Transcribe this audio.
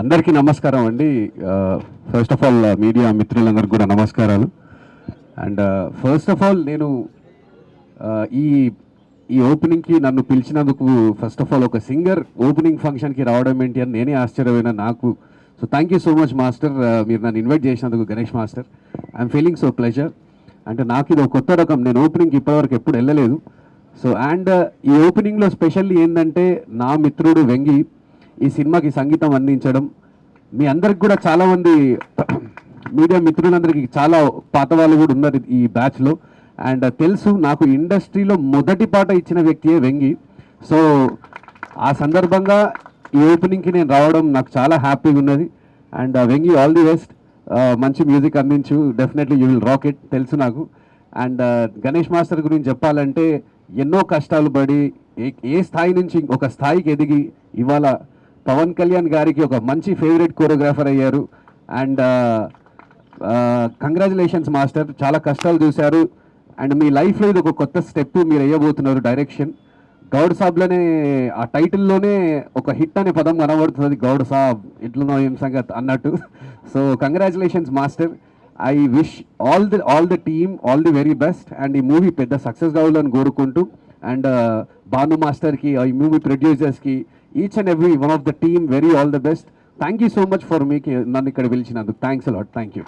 అందరికీ నమస్కారం అండి. ఫస్ట్ ఆఫ్ ఆల్ మీడియా మిత్రులందరికీ కూడా నమస్కారాలు. అండ్ ఫస్ట్ ఆఫ్ ఆల్ నేను ఈ ఈ ఓపెనింగ్కి నన్ను పిలిచినందుకు ఫస్ట్ ఆఫ్ ఆల్ ఒక సింగర్ ఓపెనింగ్ ఫంక్షన్కి రావడం ఏంటి అని నేనే ఆశ్చర్యమైన నాకు. So thank you so much master మీరు నన్ను ఇన్వైట్ చేసినందుకు Ganesh master I'm feeling so pleasure అంటే నాకు ఇది ఒక కొత్త రకం. నేను ఓపెనింగ్కి ఇప్పటివరకు ఎప్పుడు వెళ్ళలేదు. సో అండ్ ఈ ఓపెనింగ్లో స్పెషల్లీ ఏంటంటే నా మిత్రుడు వెంగి ఈ సినిమాకి సంగీతం అందించడం. మీ అందరికి కూడా చాలామంది మీడియా మిత్రులందరికీ చాలా పాత వాళ్ళు కూడా ఉన్నారు ఈ బ్యాచ్లో అండ్ తెలుసు నాకు ఇండస్ట్రీలో మొదటి పాట ఇచ్చిన వ్యక్తియే వెంగి. సో ఆ సందర్భంగా ఈ ఓపెనింగ్కి నేను రావడం నాకు చాలా హ్యాపీగా ఉన్నది. And uh, Vengi all the best మంచి మ్యూజిక్ అందించు. Definitely you will rock it తెలుసు నాకు. అండ్ uh, గణేష్ మాస్టర్ గురించి చెప్పాలంటే ఎన్నో కష్టాలు పడి ఏ ఏ స్థాయి నుంచి ఒక స్థాయికి ఎదిగి ఇవాళ పవన్ కళ్యాణ్ గారికి ఒక మంచి ఫేవరెట్ కోరియోగ్రాఫర్ అయ్యారు. అండ్ కంగ్రాచులేషన్స్ మాస్టర్ చాలా కష్టాలు చూశారు. అండ్ మీ లైఫ్లో ఇది ఒక కొత్త స్టెప్ మీరు వేయబోతున్నారు డైరెక్షన్ గౌడ్ సాబ్లోనే ఆ టైటిల్లోనే ఒక హిట్ అనే పదం కనబడుతుంది గౌడ్ సాబ్ ఇట్లున్నో ఏం సంగతి అన్నట్టు. So congratulations master I wish all the all the team all the very best and ఈ మూవీ పెద్ద సక్సెస్ కావాలని కోరుకుంటూ అండ్ భాను మాస్టర్కి ఈ movie ప్రొడ్యూసర్స్కి each and every one of the team very all the best thank you so much for మీకు నన్ను ఇక్కడ పిలిచినందుకు. Thanks a lot thank you